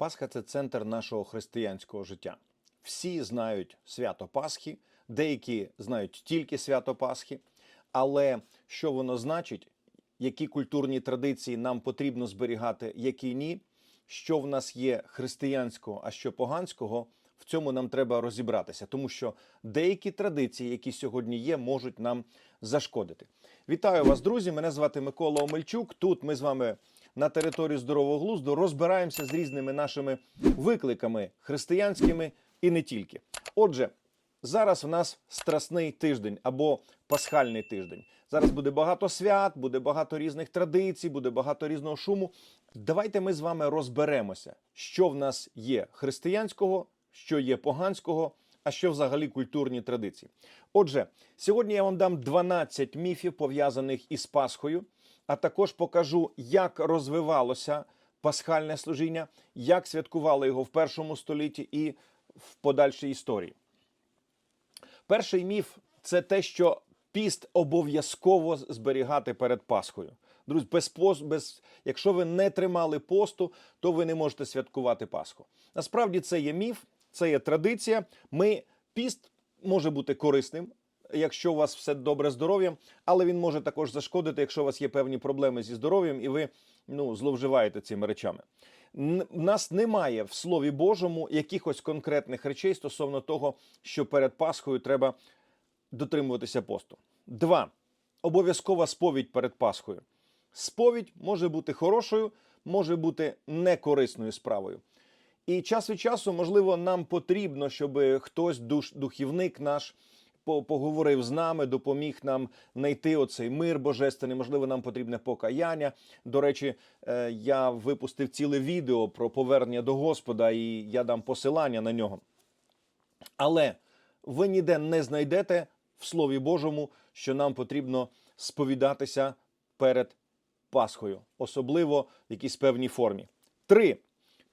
Пасха це центр нашого християнського життя. Всі знають свято Пасхи, деякі знають тільки свято Пасхи. Але що воно значить, які культурні традиції нам потрібно зберігати, які ні, що в нас є християнського, а що поганського, в цьому нам треба розібратися, тому що деякі традиції, які сьогодні є, можуть нам зашкодити. Вітаю вас, друзі! Мене звати Микола Омельчук. Тут ми з вами на території здорового глузду розбираємося з різними нашими викликами християнськими і не тільки. Отже, зараз в нас страсний тиждень або пасхальний тиждень. Зараз буде багато свят, буде багато різних традицій, буде багато різного шуму. Давайте ми з вами розберемося, що в нас є християнського, що є поганського, а що взагалі культурні традиції. Отже, сьогодні я вам дам 12 міфів пов'язаних із Пасхою, а також покажу, як розвивалося пасхальне служіння, як святкували його в першому столітті і в подальшій історії. Перший міф це те, що піст обов'язково зберігати перед Пасхою. Друзі, без пост, без, якщо ви не тримали посту, то ви не можете святкувати Пасху. Насправді це є міф, це є традиція. Ми піст може бути корисним, якщо у вас все добре здоров'ям, але він може також зашкодити, якщо у вас є певні проблеми зі здоров'ям і ви ну, зловживаєте цими речами. В нас немає в Слові Божому якихось конкретних речей стосовно того, що перед Пасхою треба дотримуватися посту. Два. Обов'язкова сповідь перед Пасхою. Сповідь може бути хорошою, може бути некорисною справою. І час від часу, можливо, нам потрібно, щоб хтось, душ, духівник наш, поговорив з нами, допоміг нам знайти оцей мир божественний. Можливо, нам потрібне покаяння. До речі, е, я випустив ціле відео про повернення до Господа, і я дам посилання на нього. Але ви ніде не знайдете в Слові Божому, що нам потрібно сповідатися перед Пасхою, особливо в якійсь певній формі. Три.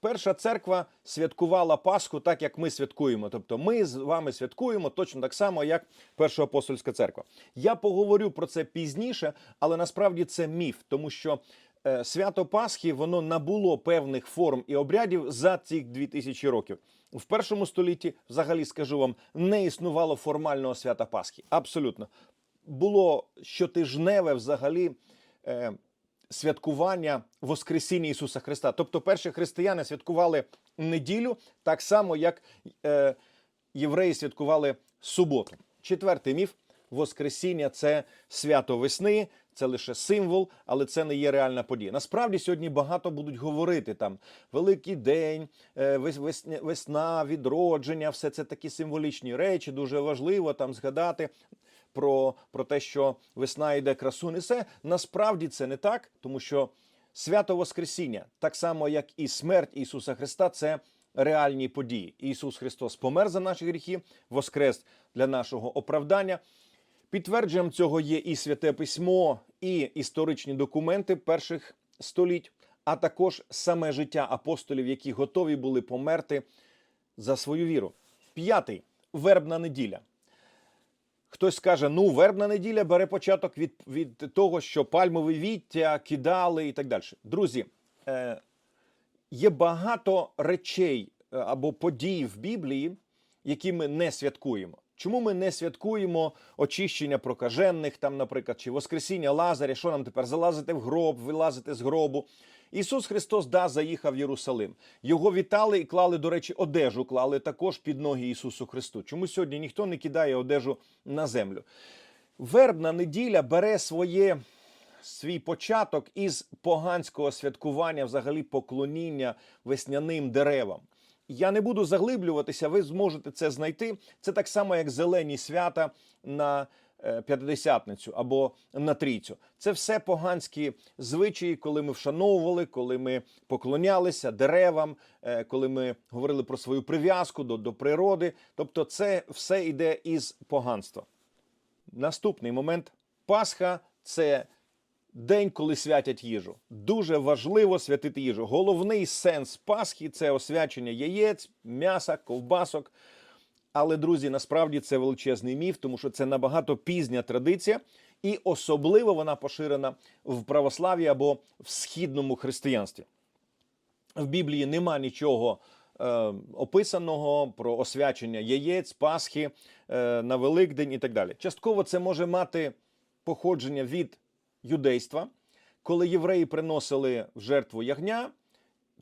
Перша церква святкувала Пасху так, як ми святкуємо. Тобто ми з вами святкуємо точно так само, як Перша апостольська церква. Я поговорю про це пізніше, але насправді це міф, тому що е, свято Пасхи воно набуло певних форм і обрядів за ці 2000 років. В першому столітті, взагалі скажу вам, не існувало формального свята Пасхи. Абсолютно було щотижневе взагалі. Е, святкування Воскресіння Ісуса Христа. Тобто перші християни святкували неділю так само, як е, євреї святкували суботу. Четвертий міф Воскресіння це свято весни, це лише символ, але це не є реальна подія. Насправді сьогодні багато будуть говорити там Великий день, е, весна, відродження, все це такі символічні речі. Дуже важливо там згадати про, про те, що весна йде, красу несе. Насправді це не так, тому що свято Воскресіння, так само як і смерть Ісуса Христа, це реальні події. Ісус Христос помер за наші гріхи, воскрес для нашого оправдання. Підтвердженням цього є і святе письмо, і історичні документи перших століть, а також саме життя апостолів, які готові були померти за свою віру. П'ятий вербна неділя. Хтось скаже, ну, вербна неділя бере початок від, від того, що пальмове віття кидали і так далі. Друзі, е, є багато речей е, або подій в Біблії, які ми не святкуємо. Чому ми не святкуємо очищення прокажених, там, наприклад, чи Воскресіння Лазаря, що нам тепер залазити в гроб, вилазити з гробу? Ісус Христос да заїхав в Єрусалим. Його вітали і клали, до речі, одежу клали також під ноги Ісусу Христу. Чому сьогодні ніхто не кидає одежу на землю? Вербна неділя бере своє свій початок із поганського святкування, взагалі поклоніння весняним деревам. Я не буду заглиблюватися, ви зможете це знайти. Це так само, як зелені свята на е, п'ятидесятницю або на трійцю. Це все поганські звичаї, коли ми вшановували, коли ми поклонялися деревам, е, коли ми говорили про свою прив'язку до, до природи. Тобто, це все йде із поганства. Наступний момент Пасха це день, коли святять їжу. Дуже важливо святити їжу. Головний сенс Пасхи це освячення яєць, м'яса, ковбасок. Але, друзі, насправді це величезний міф, тому що це набагато пізня традиція, і особливо вона поширена в православ'ї або в східному християнстві. В Біблії нема нічого е, описаного про освячення яєць, Пасхи е, на Великдень і так далі. Частково це може мати походження від юдейства, коли євреї приносили в жертву ягня,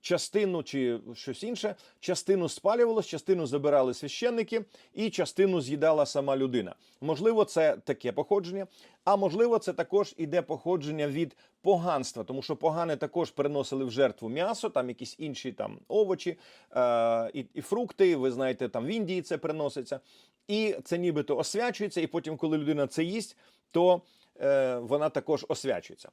частину чи щось інше, частину спалювалось, частину забирали священники, і частину з'їдала сама людина. Можливо, це таке походження, а можливо, це також іде походження від поганства, тому що погани також приносили в жертву м'ясо, там якісь інші там овочі е- і, і фрукти. Ви знаєте, там в Індії це приноситься, і це нібито освячується. І потім, коли людина це їсть, то вона також освячується.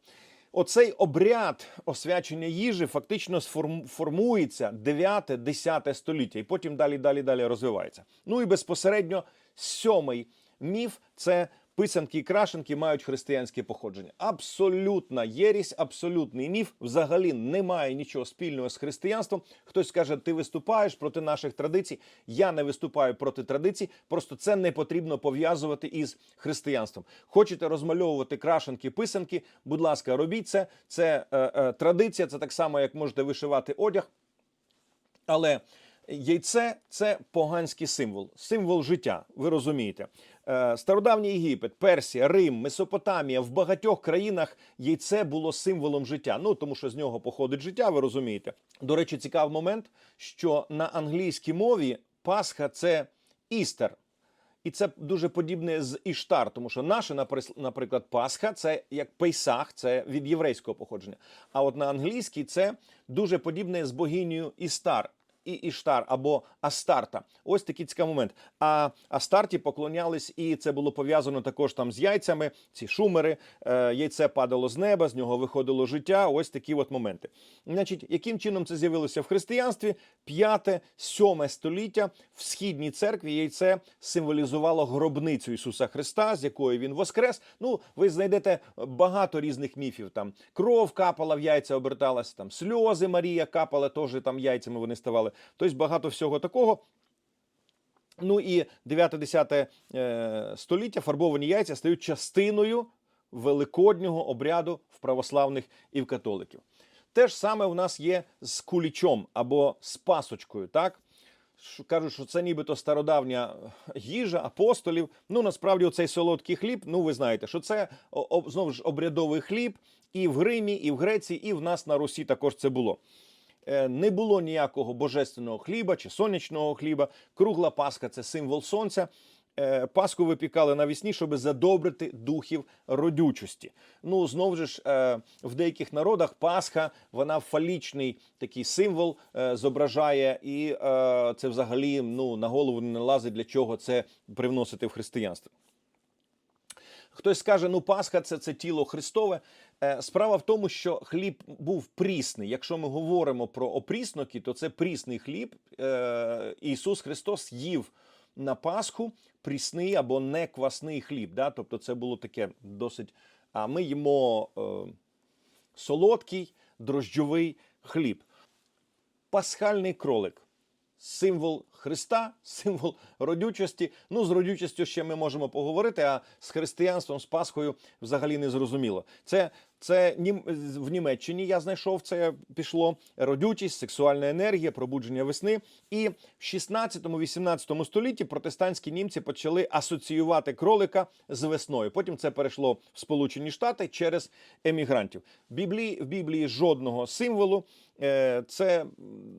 Оцей обряд освячення їжі фактично формується 9-10 століття, і потім далі, далі, далі розвивається. Ну і безпосередньо сьомий міф це писанки і крашенки мають християнське походження. Абсолютна єрість, абсолютний міф. Взагалі немає нічого спільного з християнством. Хтось скаже, ти виступаєш проти наших традицій. Я не виступаю проти традицій, просто це не потрібно пов'язувати із християнством. Хочете розмальовувати крашенки, писанки? Будь ласка, робіть це. Це е, е, традиція, це так само, як можете вишивати одяг. Але яйце це поганський символ, символ життя. Ви розумієте. Е, Стародавній Єгипет, Персія, Рим, Месопотамія в багатьох країнах яйце було символом життя. Ну тому що з нього походить життя, ви розумієте. До речі, цікавий момент, що на англійській мові Пасха це істер. І це дуже подібне з Іштар, тому що наше, наприклад, Пасха це як Пейсах, це від єврейського походження. А от на англійській це дуже подібне з богинею Істар. І Іштар або Астарта. Ось такий цікавий момент. А Астарті поклонялись, і це було пов'язано також там з яйцями. Ці шумери, е, яйце падало з неба, з нього виходило життя. Ось такі от моменти. Значить, яким чином це з'явилося в християнстві? П'яте, сьоме століття в східній церкві яйце символізувало гробницю Ісуса Христа, з якої він воскрес. Ну, ви знайдете багато різних міфів. Там кров капала в яйця, оберталася, там сльози Марія капала, теж там яйцями вони ставали. Тобто багато всього такого. Ну і 9-10 е, століття фарбовані яйця стають частиною великоднього обряду в православних і в католиків. Те ж саме у нас є з кулічом або з пасочкою. Так кажуть, що це нібито стародавня їжа апостолів. Ну насправді цей солодкий хліб. Ну ви знаєте, що це знову ж обрядовий хліб і в Римі, і в Греції, і в нас на Русі також це було. Е, Не було ніякого божественного хліба чи сонячного хліба. Кругла Пасха це символ сонця. Е, Пасху випікали навесні, щоб задобрити духів родючості. Ну знову ж е, в деяких народах Пасха вона фалічний такий символ зображає, і це взагалі ну на голову не лазить для чого це привносити в християнство. Хтось скаже, ну Пасха це, це тіло Христове. Е, Справа в тому, що хліб був прісний. Якщо ми говоримо про опрісноки, то це прісний хліб. Е, Ісус Христос їв на Пасху прісний або неквасний хліб. Да? Тобто це було таке досить. А ми їмо е, солодкий дрожджовий хліб. Пасхальний кролик. Символ Христа, символ родючості. Ну, з родючістю ще ми можемо поговорити, а з християнством, з Пасхою взагалі не зрозуміло. Це, це в Німеччині я знайшов це пішло родючість, сексуальна енергія, пробудження весни. І в 16-18 столітті протестантські німці почали асоціювати кролика з весною. Потім це перейшло в Сполучені Штати через емігрантів. В Біблії, в Біблії жодного символу. Е, Це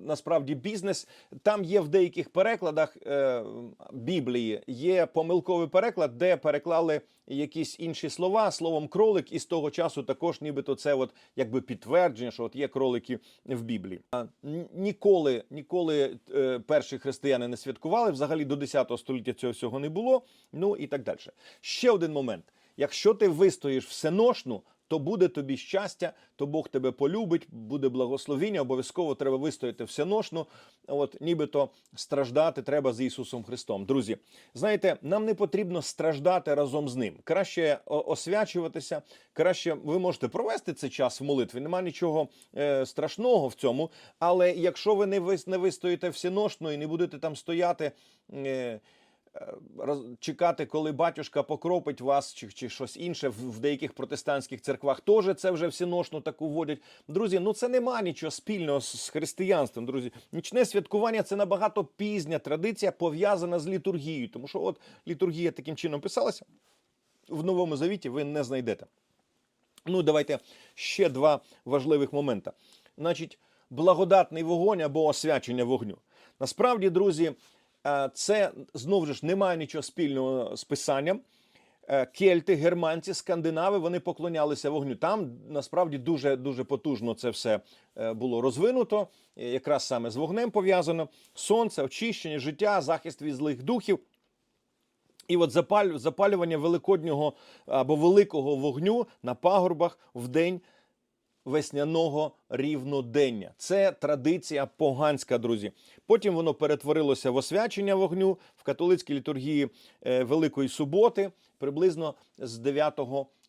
насправді бізнес. Там є в деяких перекладах е, Біблії є помилковий переклад, де переклали якісь інші слова словом кролик, і з того часу також, нібито це от якби підтвердження, що от є кролики в Біблії. Ніколи, ніколи е, перші християни не святкували. Взагалі до 10 століття цього всього не було. Ну і так далі. Ще один момент: якщо ти вистоїш всеношну, то буде тобі щастя, то Бог тебе полюбить, буде благословіння. Обов'язково треба вистояти всеношну. От нібито страждати треба з Ісусом Христом. Друзі, знаєте, нам не потрібно страждати разом з ним. Краще освячуватися, краще ви можете провести цей час в молитві. Нема нічого е, страшного в цьому. Але якщо ви не вис- не вистоїте всеношно і не будете там стояти. Е, чекати, коли батюшка покропить вас, чи, чи щось інше в, в деяких протестантських церквах. Теж це вже всеношну таку вводять. Друзі, ну це нема нічого спільного з, християнством. Друзі, нічне святкування це набагато пізня традиція, пов'язана з літургією. Тому що от літургія таким чином писалася в новому завіті. Ви не знайдете. Ну, давайте ще два важливих момента. Значить, благодатний вогонь або освячення вогню. Насправді, друзі, це знову ж немає нічого спільного з писанням. Е, Кельти, германці, скандинави вони поклонялися вогню. Там насправді дуже дуже потужно це все е, було розвинуто, е, якраз саме з вогнем пов'язано. Сонце, очищення, життя, захист від злих духів. І от запалювання великоднього або великого вогню на пагорбах в день весняного рівнодення. Це традиція поганська, друзі. Потім воно перетворилося в освячення вогню в католицькій літургії е, Великої Суботи приблизно з 9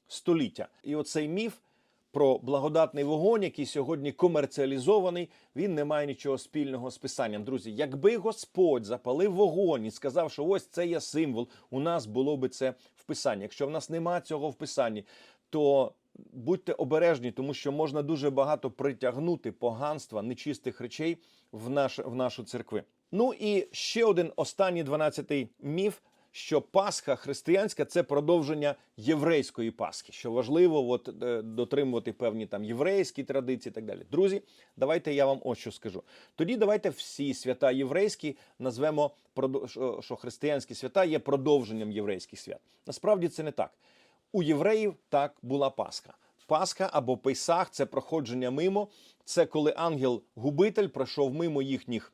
століття. І оцей міф. Про благодатний вогонь, який сьогодні комерціалізований, він не має нічого спільного з писанням. Друзі, якби Господь запалив вогонь і сказав, що ось це є символ, у нас було би це в писанні. Якщо в нас нема цього в писанні, то будьте обережні, тому що можна дуже багато притягнути поганства, нечистих речей в, наш, в нашу церкви. Ну і ще один останній 12-й міф. Що Пасха християнська це продовження єврейської Пасхи, що важливо от, е, дотримувати певні там єврейські традиції і так далі. Друзі, давайте я вам ось що скажу. Тоді давайте всі свята єврейські назвемо що християнські свята є продовженням єврейських свят. Насправді це не так. У євреїв так була Пасха. Пасха або Пейсах це проходження мимо. Це коли ангел-губитель пройшов мимо їхніх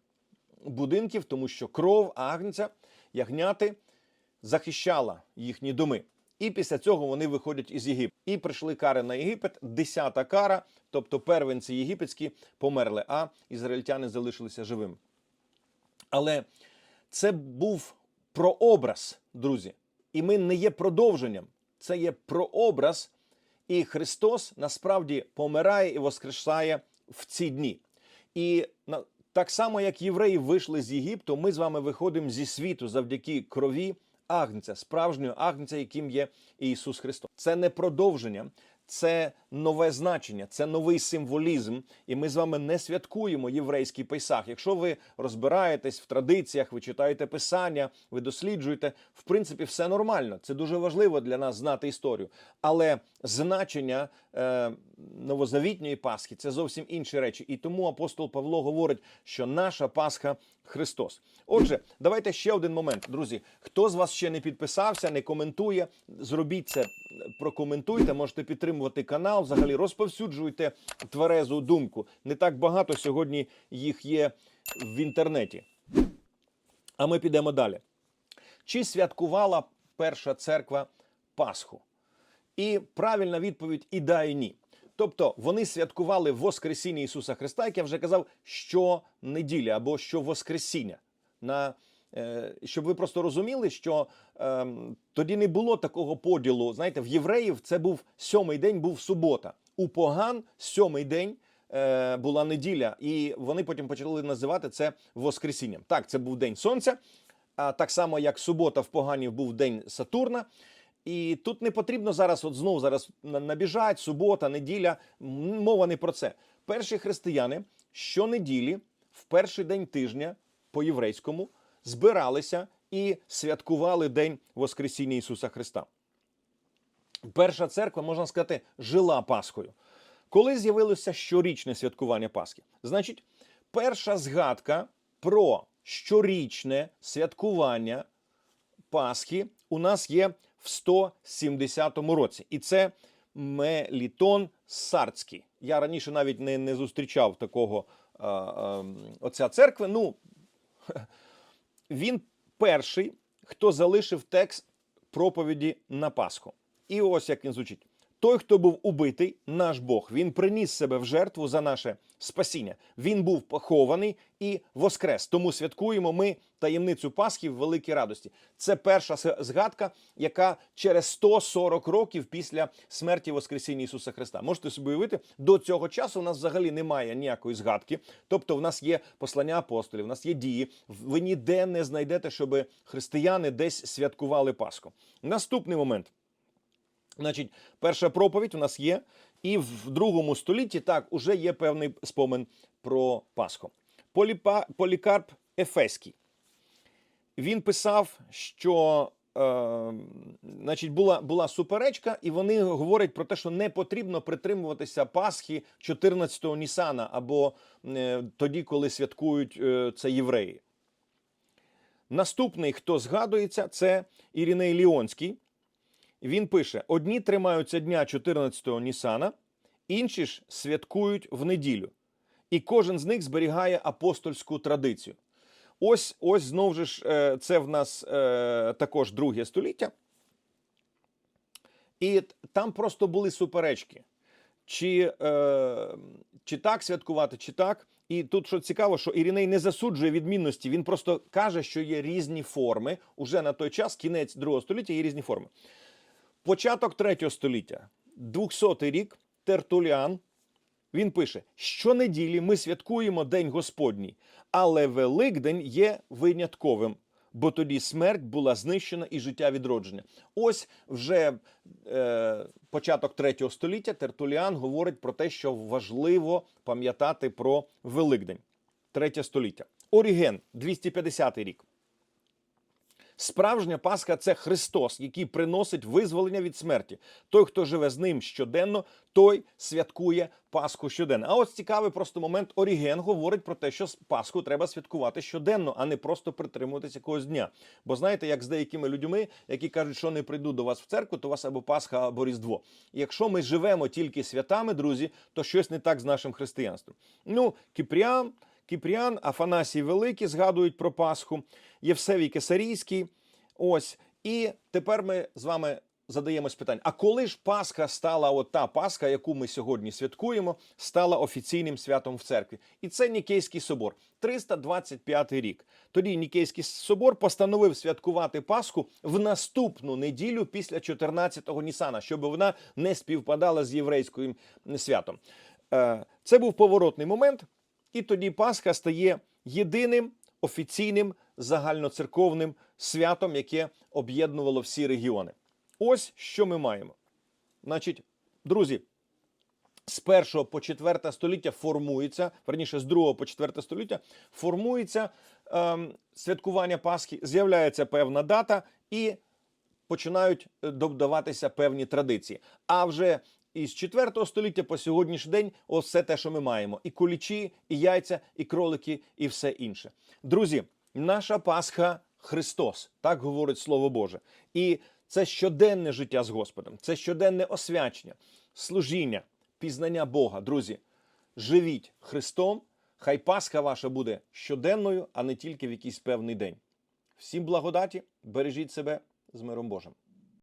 будинків, тому що кров агнця, ягняти захищала їхні доми. І після цього вони виходять із Єгипту. І прийшли кари на Єгипет. Десята кара, тобто первенці єгипетські померли, а ізраїльтяни залишилися живими. Але це був прообраз, друзі. І ми не є продовженням. Це є прообраз. І Христос насправді помирає і воскресає в ці дні. І так само, як євреї вийшли з Єгипту, ми з вами виходимо зі світу завдяки крові Агнця, справжнього Агнця, яким є Ісус Христос. Це не продовження, це нове значення, це новий символізм. І ми з вами не святкуємо єврейський Пейсах. Якщо ви розбираєтесь в традиціях, ви читаєте писання, ви досліджуєте, в принципі, все нормально. Це дуже важливо для нас знати історію. Але значення е, новозавітньої Пасхи це зовсім інші речі. І тому апостол Павло говорить, що наша Пасха Христос. Отже, давайте ще один момент, друзі. Хто з вас ще не підписався, не коментує, зробіть це, прокоментуйте, можете підтримувати канал, взагалі розповсюджуйте тверезу думку. Не так багато сьогодні їх є в інтернеті. А ми підемо далі. Чи святкувала перша церква Пасху? І правильна відповідь і да, і ні. Тобто вони святкували Воскресіння Ісуса Христа, як я вже казав, щонеділя або щовоскресіння. На, е, щоб ви просто розуміли, що е, тоді не було такого поділу. Знаєте, в євреїв це був сьомий день, був субота. У поган сьомий день е, була неділя, і вони потім почали називати це Воскресінням. Так, це був день сонця, а так само як субота в поганів був день Сатурна. І тут не потрібно зараз, от знову зараз набіжать, субота, неділя. Мова не про це. Перші християни щонеділі, в перший день тижня по єврейському, збиралися і святкували День Воскресіння Ісуса Христа. Перша церква, можна сказати, жила Пасхою. Коли з'явилося щорічне святкування Пасхи? Значить, перша згадка про щорічне святкування Пасхи у нас є в 170 році. І це Мелітон Сарцький. Я раніше навіть не, не зустрічав такого а, а, оця церкви. Ну, він перший, хто залишив текст проповіді на Пасху. І ось як він звучить: Той, хто був убитий, наш Бог, він приніс себе в жертву за наше спасіння. Він був похований і воскрес. Тому святкуємо ми таємницю Пасхи в великій радості. Це перша згадка, яка через 140 років після смерті Воскресіння Ісуса Христа. Можете собі уявити, до цього часу у нас взагалі немає ніякої згадки. Тобто, в нас є послання апостолів, в нас є дії. Ви ніде не знайдете, щоб християни десь святкували Пасху. Наступний момент. Значить, перша проповідь у нас є, і в другому столітті так уже є певний спомин про Пасху. Поліпа, Полікарп Ефеський. Він писав, що е, значить, була, була суперечка, і вони говорять про те, що не потрібно притримуватися Пасхи 14-го Нісана або е, тоді, коли святкують е, це євреї. Наступний, хто згадується, це Іриней Ліонський. Він пише: одні тримаються дня 14-го Нісана, інші ж святкують в неділю. І кожен з них зберігає апостольську традицію. Ось ось знову ж е, це в нас е, також друге століття. І там просто були суперечки. Чи, е, чи так святкувати, чи так. І тут що цікаво, що Іриней не засуджує відмінності, він просто каже, що є різні форми. Уже на той час, кінець другого століття, є різні форми. Початок третього століття, 200-й рік, Тертуліан. Він пише: щонеділі ми святкуємо День Господній, але Великдень є винятковим, бо тоді смерть була знищена і життя відродження. Ось вже е, початок третього століття Тертуліан говорить про те, що важливо пам'ятати про Великдень. Третє століття. Оріген, 250 рік. Справжня Пасха це Христос, який приносить визволення від смерті. Той, хто живе з ним щоденно, той святкує Пасху щоденно. А ось цікавий просто момент. Оріген говорить про те, що Пасху треба святкувати щоденно, а не просто притримуватися якогось дня. Бо знаєте, як з деякими людьми, які кажуть, що не прийду до вас в церкву, то у вас або Пасха, або Різдво. Якщо ми живемо тільки святами, друзі, то щось не так з нашим християнством. Ну, Кіпріан. Кіпріан, Афанасій Великий згадують про Пасху, Євсевій Кесарійський. Ось. І тепер ми з вами задаємось питання: а коли ж Пасха стала, от та Пасха, яку ми сьогодні святкуємо, стала офіційним святом в церкві? І це Нікейський собор, 325 рік. Тоді Нікейський собор постановив святкувати Пасху в наступну неділю після 14-го Нісана, щоб вона не співпадала з єврейським святом. Е, Це був поворотний момент. І тоді Пасха стає єдиним офіційним загальноцерковним святом, яке об'єднувало всі регіони. Ось що ми маємо. Значить, друзі, з 1 по 4 століття формується, верніше, з 2 по 4 століття формується ем, святкування Пасхи, з'являється певна дата і починають е, додаватися певні традиції. А вже із 4 століття по сьогоднішній день ось все те, що ми маємо: і кулічі, і яйця, і кролики, і все інше. Друзі, наша Пасха Христос, так говорить Слово Боже. І це щоденне життя з Господом, це щоденне освячення, служіння, пізнання Бога. Друзі, живіть Христом. Хай Пасха ваша буде щоденною, а не тільки в якийсь певний день. Всім благодаті, бережіть себе з миром Божим.